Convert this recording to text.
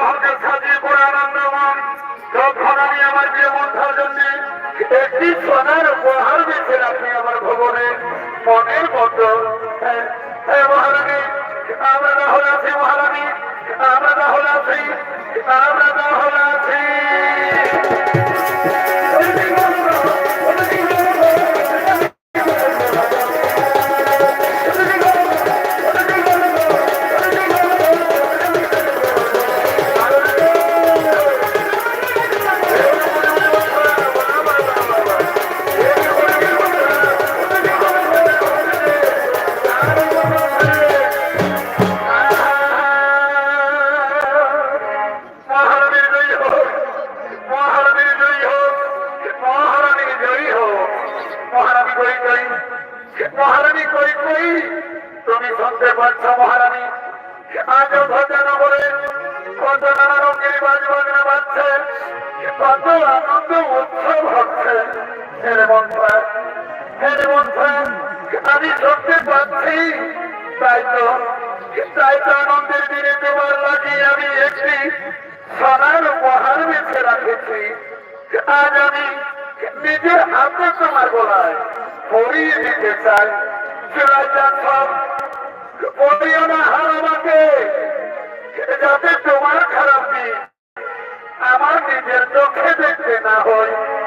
মহকে সাজিয়ে পড়ে আনন্দমন যখন আমি আমার উপহার দিয়েছেন আপনি আমার ভবনে। মনের মতো। মহারানী, আমরা তাহলে আছি মহারানী। আমরা তাহলে আছি। আমরা তাহলে আছি। মহারানী কই কই? তুমি শুনতে পাচ্ছ মহারানী, আজ ভজনা বলে, কত নানা রঙের বাজ বাজনা বাজছে, কত আনন্দ উৎসব হচ্ছে। হেরে মন্ত্রা হেরে মন্ত্রা আমি শুনতে পাচ্ছি, তাই তো তাই তো আনন্দের দিনে তোমার লাগিয়ে আমি একটি সোনার উপহার বেছে রাখেছি। আজ আমি নিজের হাতে তোমার গলায় পরিয়ে দিতে চাই। না হার আমাকে। যাতে তোমার খারাপ দিন আমার নিজের চোখে দেখতে না হয়।